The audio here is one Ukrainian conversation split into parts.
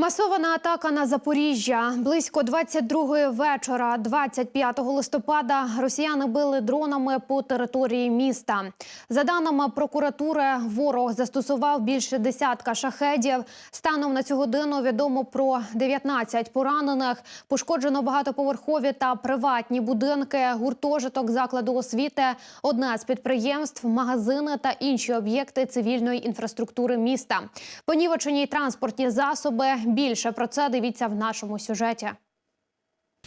Масована атака на Запоріжжя. Близько 22-ї вечора, 25 листопада, росіяни били дронами по території міста. За даними прокуратури, ворог застосував більше десятка шахедів. Станом на цю годину відомо про 19 поранених. Пошкоджено багатоповерхові та приватні будинки, гуртожиток закладу освіти, одне з підприємств, магазини та інші об'єкти цивільної інфраструктури міста. Понівечені транспортні засоби. Більше про це дивіться в нашому сюжеті.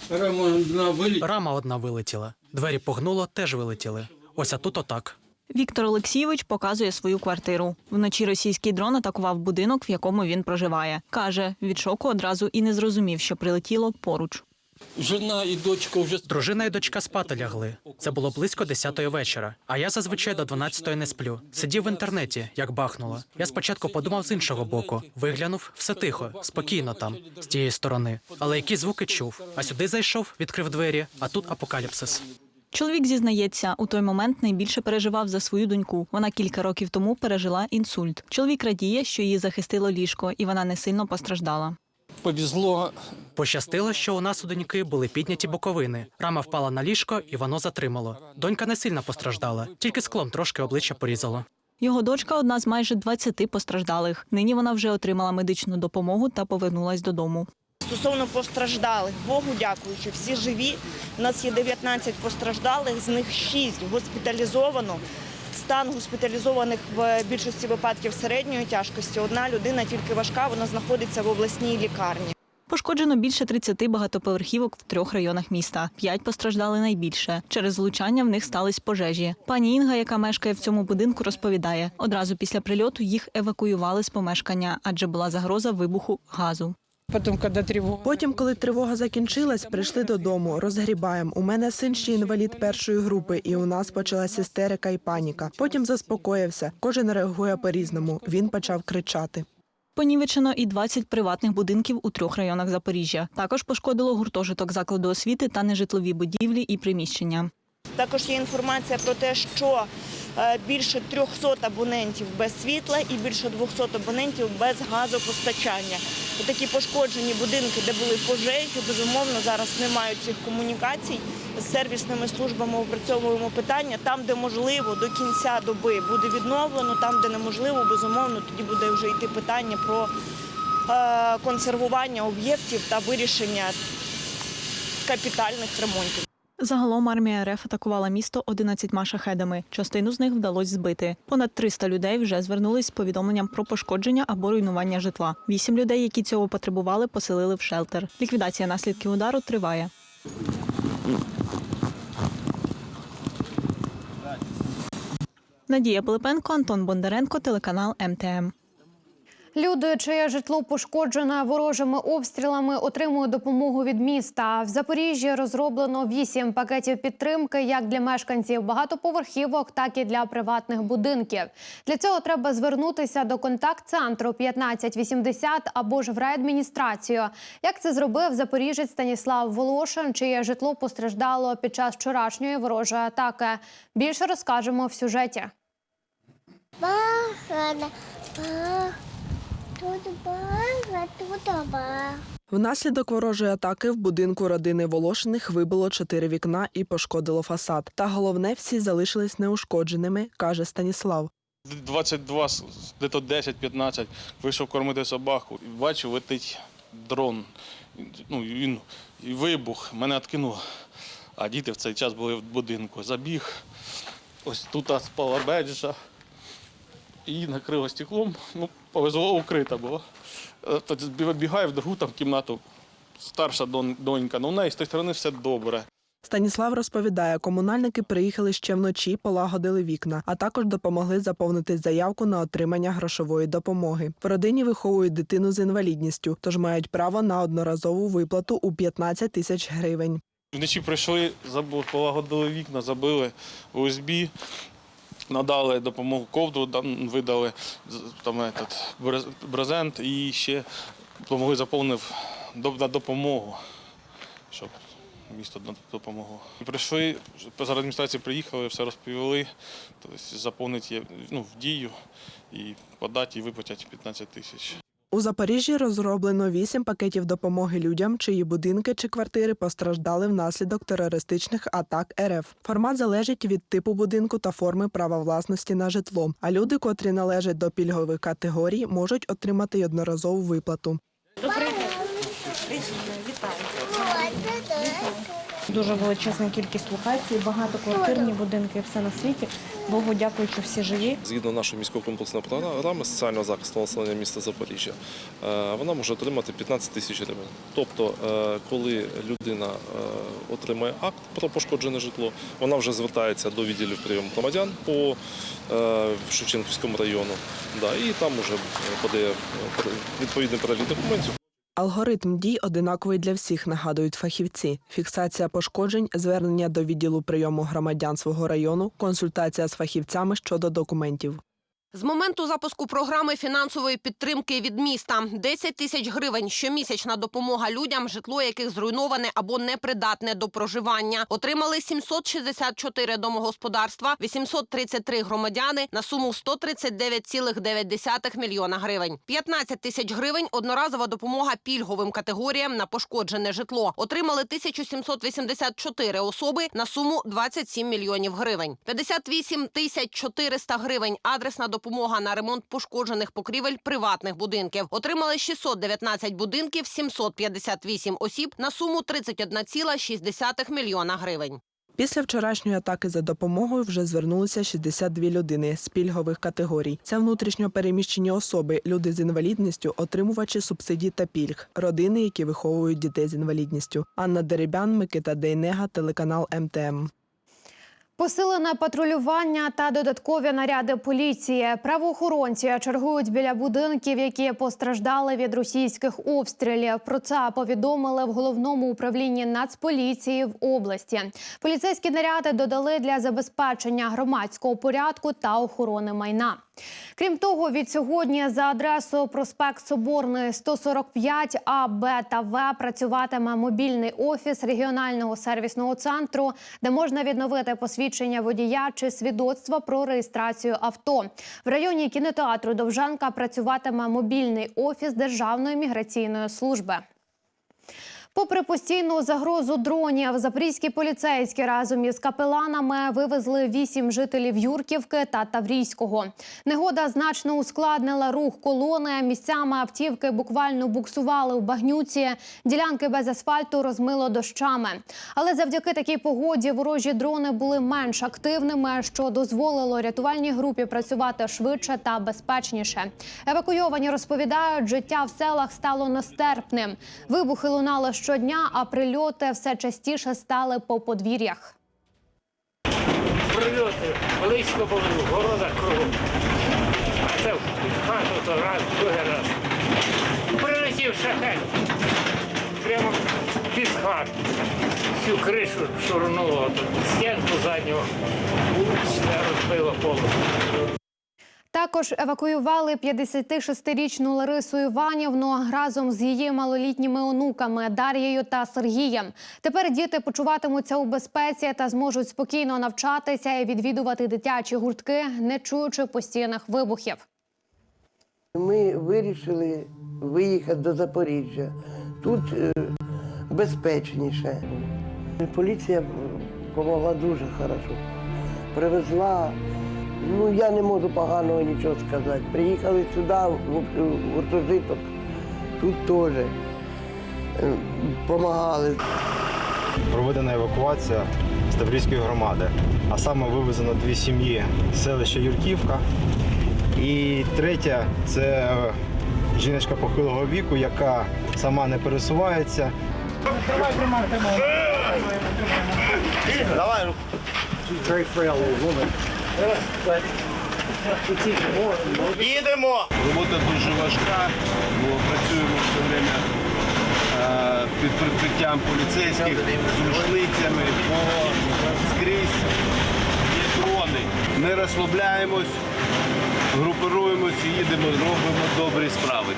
Рама одна виліт. Рама одна вилетіла. Двері погнуло, теж вилетіли. Ось а тут отак. Віктор Олексійович показує свою квартиру. Вночі російський дрон атакував будинок, в якому він проживає. Каже, від шоку одразу і не зрозумів, що прилетіло поруч. Жена і дочка вже Дружина і дочка спати лягли. Це було близько 10-ї вечора. А я зазвичай до 12-ї не сплю. Сидів в інтернеті, як бахнуло. Я спочатку подумав з іншого боку. Виглянув, все тихо, спокійно там, з тієї сторони. Але які звуки чув? А сюди зайшов, відкрив двері, а тут апокаліпсис. Чоловік зізнається, у той момент найбільше переживав за свою доньку. Вона кілька років тому пережила інсульт. Чоловік радіє, що її захистило ліжко, і вона не сильно постраждала. Повезло. Пощастило, що у нас у доньки були підняті боковини. Рама впала на ліжко, і воно затримало. Донька не сильно постраждала, тільки склом трошки обличчя порізало. Його дочка одна з майже 20 постраждалих. Нині вона вже отримала медичну допомогу та повернулась додому. Стосовно постраждалих, Богу дякуючи, всі живі. У нас є 19 постраждалих, з них 6 госпіталізовано. Стан госпіталізованих в більшості випадків середньої тяжкості. Одна людина тільки важка, вона знаходиться в обласній лікарні. Пошкоджено більше 30 багатоповерхівок в трьох районах міста. П'ять постраждали найбільше. Через влучання в них стались пожежі. Пані Інга, яка мешкає в цьому будинку, розповідає: одразу після прильоту їх евакуювали з помешкання, адже була загроза вибуху газу. Потім, коли тривога. Потім, коли тривога закінчилась, прийшли додому, розгрібаємо. У мене син ще інвалід першої групи, і у нас почалась істерика і паніка. Потім заспокоївся. Кожен реагує по-різному. Він почав кричати. Понівечено і 20 приватних будинків у трьох районах Запоріжжя. Також пошкодило гуртожиток закладу освіти та нежитлові будівлі і приміщення. Також є інформація про те, що більше 300 абонентів без світла і більше 200 абонентів без газопостачання. Такі пошкоджені будинки, де були пожежі, безумовно, зараз не мають цих комунікацій. З сервісними службами опрацьовуємо питання. Там, де можливо, до кінця доби буде відновлено, там, де неможливо, безумовно, тоді буде вже йти питання про е, консервування об'єктів та вирішення капітальних ремонтів. Загалом армія РФ атакувала місто 11 шахедами. Частину з них вдалося збити. Понад 300 людей вже звернулись з повідомленням про пошкодження або руйнування житла. Вісім людей, які цього потребували, поселили в шелтер. Ліквідація наслідків удару триває. Надія Пилипенко, Антон Бондаренко, телеканал МТМ. Люди, чиє житло пошкоджене ворожими обстрілами, отримують допомогу від міста. В Запоріжжі розроблено вісім пакетів підтримки як для мешканців багатоповерхівок, так і для приватних будинків. Для цього треба звернутися до контакт-центру 1580 або ж в райадміністрацію. Як це зробив запоріжець Станіслав Волошин, чиє житло постраждало під час вчорашньої ворожої атаки. Більше розкажемо в сюжеті. Внаслідок ворожої атаки в будинку родини Волошиних вибило чотири вікна і пошкодило фасад. Та головне, всі залишились неушкодженими, каже Станіслав. 22, с- десь 10-15, вийшов кормити собаку. І бачу, летить дрон. Ну, він вибух, мене відкинуло. А діти в цей час були в будинку. Забіг. Ось тут спала беджа. І накрило стеклом. Ну, повезло, укрита була. Е, Тоді вибігаю в другу там кімнату. Старша донька. Ну, в неї з тієї сторони все добре. Станіслав розповідає, комунальники приїхали ще вночі, полагодили вікна, а також допомогли заповнити заявку на отримання грошової допомоги. В родині виховують дитину з інвалідністю, тож мають право на одноразову виплату у 15 тисяч гривень. Вночі прийшли, полагодили вікна, забили УСБ, надали допомогу ковдру, видали там, этот, брезент і ще допомогли заповнив на допомогу, щоб місто допомогло. Прийшли, з адміністрації приїхали, все розповіли, тобто заповнити ну, в дію і подати, і виплатять 15 тисяч. У Запоріжжі розроблено вісім пакетів допомоги людям, чиї будинки чи квартири постраждали внаслідок терористичних атак РФ. Формат залежить від типу будинку та форми права власності на житло. А люди, котрі належать до пільгових категорій, можуть отримати одноразову виплату. Дуже величезна кількість локацій, багатоквартирні будинки, все на світі. Богу дякую, що всі живі. Згідно нашої міської комплексної програми соціального захисту населення міста Запоріжжя, е, вона може отримати 15 тисяч гривень. Тобто, е, коли людина е, отримає акт про пошкоджене житло, вона вже звертається до відділів прийому громадян по Шевченківському району, і там вже подає відповідний перелік документів. Алгоритм дій одинаковий для всіх, нагадують фахівці. Фіксація пошкоджень, звернення до відділу прийому громадян свого району, консультація з фахівцями щодо документів. З моменту запуску програми фінансової підтримки від міста 10 тисяч гривень щомісячна допомога людям, житло яких зруйноване або непридатне до проживання. Отримали 764 домогосподарства, 833 громадяни на суму 139,9 мільйона гривень. 15 тисяч гривень одноразова допомога пільговим категоріям на пошкоджене житло. Отримали 1784 особи на суму 27 мільйонів гривень. 58 тисяч 400 гривень адресна допомога на ремонт пошкоджених покрівель приватних будинків. Отримали 619 будинків, 758 осіб на суму 31,6 мільйона гривень. Після вчорашньої атаки за допомогою вже звернулися 62 людини з пільгових категорій. Це внутрішньо переміщені особи, люди з інвалідністю, отримувачі субсидій та пільг, родини, які виховують дітей з інвалідністю. Анна Деребян, Микита Дейнега, телеканал МТМ. Посилене патрулювання та додаткові наряди поліції. Правоохоронці чергують біля будинків, які постраждали від російських обстрілів. Про це повідомили в головному управлінні Нацполіції в області. Поліцейські наряди додали для забезпечення громадського порядку та охорони майна. Крім того, від сьогодні за адресою проспект Соборний 145 А, Б та В працюватиме мобільний офіс регіонального сервісного центру, де можна відновити посвідчення водія чи свідоцтва про реєстрацію авто. В районі кінотеатру Довжанка працюватиме мобільний офіс Державної міграційної служби. Попри постійну загрозу дронів, запорізькі поліцейські разом із капеланами вивезли вісім жителів Юрківки та Таврійського. Негода значно ускладнила рух колони. Місцями автівки буквально буксували у багнюці. Ділянки без асфальту розмило дощами. Але завдяки такій погоді ворожі дрони були менш активними, що дозволило рятувальній групі працювати швидше та безпечніше. Евакуйовані розповідають, життя в селах стало нестерпним. Вибухи лунали щодня, а прильоти все частіше стали по подвір'ях. Прильоти близько були, в городах кругом. А це в хату то раз, другий раз. Прилетів шахет. Прямо під хату. Всю кришу шурнуло, стінку задню. Все розбило повністю. Також евакуювали 56-річну Ларису Іванівну разом з її малолітніми онуками Дар'єю та Сергієм. Тепер діти почуватимуться у безпеці та зможуть спокійно навчатися і відвідувати дитячі гуртки, не чуючи постійних вибухів. Ми вирішили виїхати до Запоріжжя. Тут е, безпечніше. Поліція допомогла дуже хорошо. Привезла. Ну, я не можу поганого нічого сказати. Приїхали сюди, в гуртожиток, тут теж допомагали. проведена евакуація з Таврійської громади. А саме вивезено дві сім'ї з селища Юрківка. І третя це жіночка похилого віку, яка сама не пересувається. Давай руку. Їдемо! Робота дуже важка, бо працюємо все время е, під прикриттям поліцейських з рушницями, скрізь є дрони. Не розслабляємось, групируємось і їдемо, робимо добрі справи.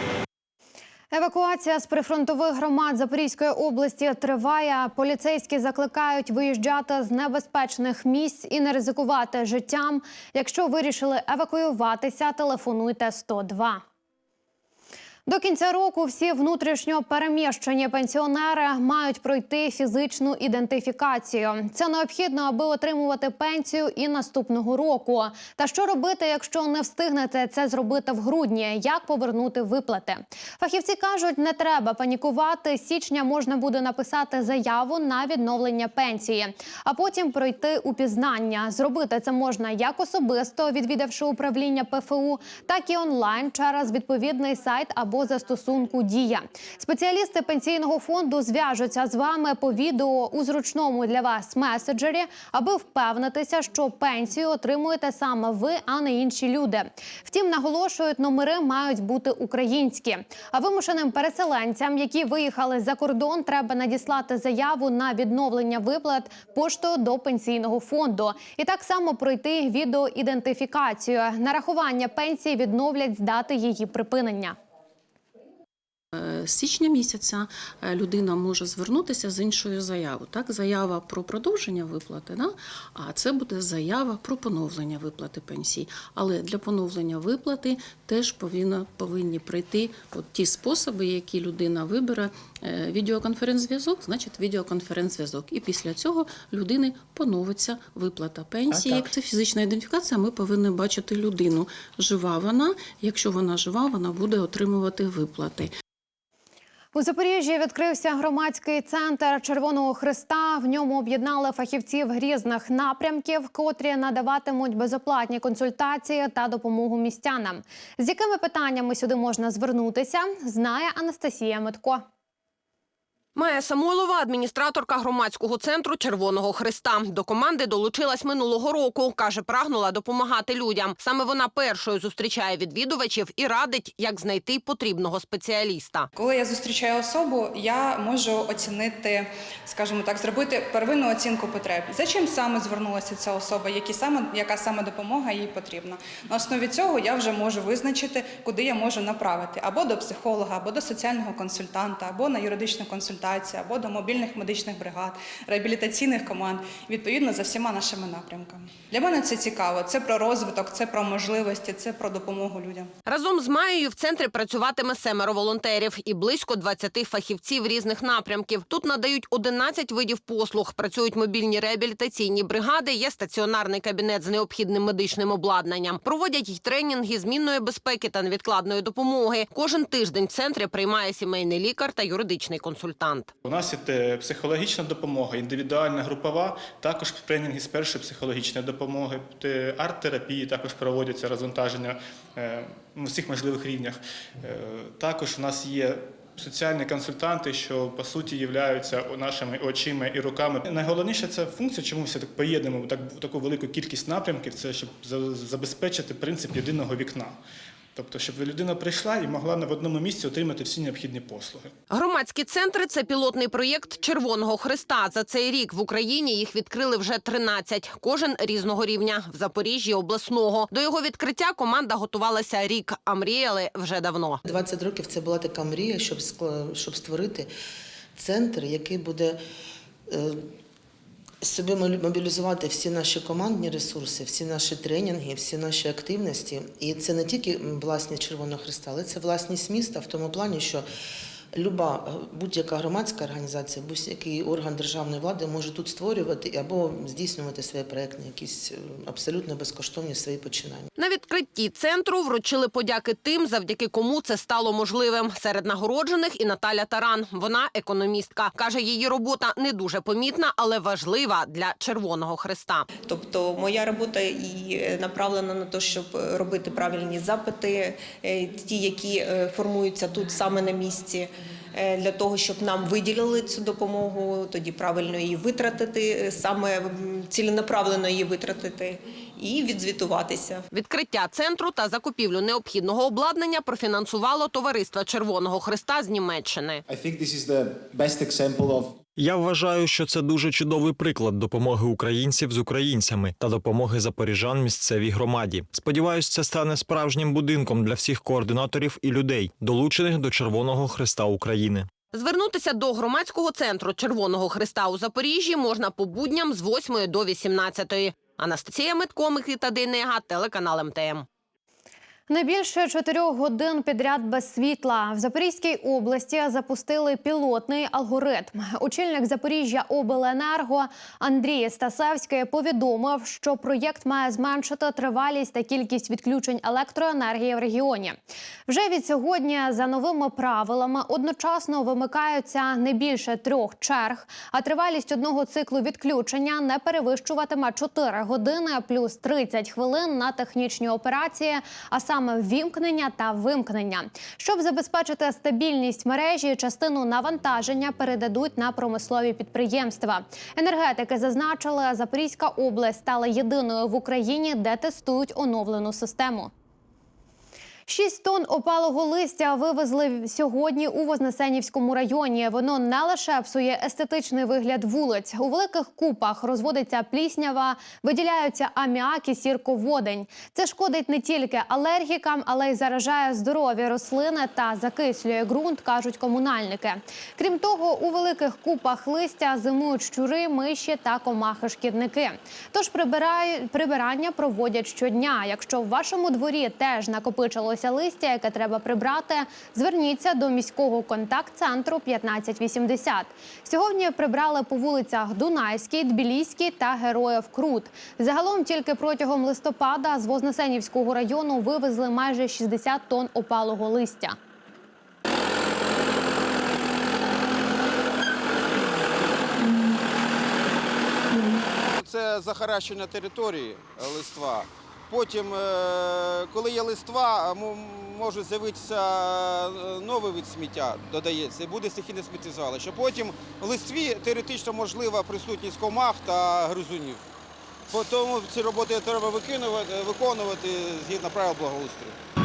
Евакуація з прифронтових громад Запорізької області триває. Поліцейські закликають виїжджати з небезпечних місць і не ризикувати життям. Якщо вирішили евакуюватися, телефонуйте 102. До кінця року всі внутрішньо переміщені пенсіонери мають пройти фізичну ідентифікацію. Це необхідно, аби отримувати пенсію і наступного року. Та що робити, якщо не встигнете це зробити в грудні? Як повернути виплати? Фахівці кажуть, не треба панікувати. Січня можна буде написати заяву на відновлення пенсії, а потім пройти упізнання. Зробити це можна як особисто, відвідавши управління ПФУ, так і онлайн через відповідний сайт або застосунку Дія. Спеціалісти пенсійного фонду зв'яжуться з вами по відео у зручному для вас меседжері, аби впевнитися, що пенсію отримуєте саме ви, а не інші люди. Втім, наголошують, номери мають бути українські. А вимушеним переселенцям, які виїхали за кордон, треба надіслати заяву на відновлення виплат поштою до пенсійного фонду. І так само пройти відеоідентифікацію. Нарахування пенсії відновлять з дати її припинення. З січня місяця е, людина може звернутися з іншою заявою. Так, заява про продовження виплати, да? а це буде заява про поновлення виплати пенсії. Але для поновлення виплати теж повинна, повинні прийти от ті способи, які людина вибере. Е, Відеоконференц-зв'язок, значить відеоконференц-зв'язок. І після цього людини поновиться виплата пенсії. Це фізична ідентифікація. Ми повинні бачити людину. Жива вона. Якщо вона жива, вона буде отримувати виплати. У Запоріжжі відкрився громадський центр Червоного Христа. В ньому об'єднали фахівців різних напрямків, котрі надаватимуть безоплатні консультації та допомогу містянам. З якими питаннями сюди можна звернутися, знає Анастасія Метко. Майя Самойлова, адміністраторка громадського центру Червоного Христа. До команди долучилась минулого року. Каже, прагнула допомагати людям. Саме вона першою зустрічає відвідувачів і радить, як знайти потрібного спеціаліста. Коли я зустрічаю особу, я можу оцінити, скажімо так, зробити первинну оцінку потреб. За чим саме звернулася ця особа, які саме яка саме допомога їй потрібна. На основі цього я вже можу визначити, куди я можу направити або до психолога, або до соціального консультанта, або на юридичну консультацію, або до мобільних медичних бригад, реабілітаційних команд, відповідно за всіма нашими напрямками. Для мене це цікаво. Це про розвиток, це про можливості, це про допомогу людям. Разом з Маєю в центрі працюватиме семеро волонтерів і близько 20 фахівців різних напрямків. Тут надають 11 видів послуг. Працюють мобільні реабілітаційні бригади, є стаціонарний кабінет з необхідним медичним обладнанням. Проводять й тренінги змінної безпеки та невідкладної допомоги. Кожен тиждень в центрі приймає сімейний лікар та юридичний консультант. У нас є психологічна допомога, індивідуальна, групова, також тренінги з першої психологічної допомоги, арт-терапії також проводяться розвантаження е, на всіх можливих рівнях. Е, Також у нас є соціальні консультанти, що по суті являються нашими очима і руками. Найголовніше це функція, чому ми все так поєднуємо так, таку велику кількість напрямків, це щоб забезпечити принцип єдиного вікна. Тобто, щоб людина прийшла і могла в одному місці отримати всі необхідні послуги. Громадські центри це пілотний проєкт Червоного Христа. За цей рік в Україні їх відкрили вже 13, кожен різного рівня. В Запоріжжі обласного. До його відкриття команда готувалася рік, а мріяли вже давно. 20 років це була така мрія, щоб щоб створити центр, який буде е, собі мобі- мобілізувати всі наші командні ресурси, всі наші тренінги, всі наші активності. І це не тільки власність Червоного Христа, але це власність міста в тому плані, що Люба е, будь-яка громадська організація, будь-який орган державної влади може тут створювати або здійснювати свої проектні, якісь е, абсолютно безкоштовні свої починання. На відкритті центру вручили подяки тим, завдяки кому це стало можливим. Серед нагороджених і Наталя Таран. Вона економістка. Каже, її робота не дуже помітна, але важлива для Червоного Христа. Тобто моя робота і направлена на те, щоб робити правильні запити, е, ті, які формуються тут саме на місці. Е, Для того щоб нам виділили цю допомогу, тоді правильно її витратити, е, саме ціленаправлено її витратити і відзвітуватися. Відкриття центру та закупівлю необхідного обладнання профінансувало товариство Червоного Христа з Німеччини. Я вважаю, що це дуже чудовий приклад допомоги українців з українцями та допомоги запоріжан місцевій громаді. Сподіваюсь, це стане справжнім будинком для всіх координаторів і людей, долучених до Червоного Христа України. Звернутися до громадського центру Червоного Христа у Запоріжжі можна по будням з 8 до 18. Анастасія Митко, Микита Дейнега, телеканал МТМ. Не більше чотирьох годин підряд без світла в Запорізькій області запустили пілотний алгоритм. Очільник Запоріжжя Обленерго Андрій Стасевський повідомив, що проєкт має зменшити тривалість та кількість відключень електроенергії в регіоні. Вже від сьогодні за новими правилами одночасно вимикаються не більше трьох черг, а тривалість одного циклу відключення не перевищуватиме 4 години плюс 30 хвилин на технічні операції, а саме ввімкнення та вимкнення. Щоб забезпечити стабільність мережі, частину навантаження передадуть на промислові підприємства. Енергетики зазначили, Запорізька область стала єдиною в Україні, де тестують оновлену систему. Шість тонн опалого листя вивезли сьогодні у Вознесенівському районі. Воно не лише псує естетичний вигляд вулиць. У великих купах розводиться пліснява, виділяються аміак і сірководень. Це шкодить не тільки алергікам, але й заражає здорові рослини та закислює ґрунт, кажуть комунальники. Крім того, у великих купах листя зимують щури, миші та комахи-шкідники. Тож прибирання проводять щодня. Якщо в вашому дворі теж накопичилося листя, яке треба прибрати, зверніться до міського контакт-центру 1580. Сьогодні прибрали по вулицях Дунайській, Тбіліській та Героїв Крут. Загалом тільки протягом листопада з Вознесенівського району вивезли майже 60 тонн опалого листя. Це захаращення території листва. Потім, е, коли є листва, може з'явитися е, новий вид сміття, додається, і буде стихійне сміттєзвалище. Потім в листві теоретично можлива присутність комах та гризунів. Тому ці роботи треба виконувати, виконувати згідно правил благоустрою.